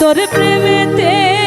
তোর প্রেমেতে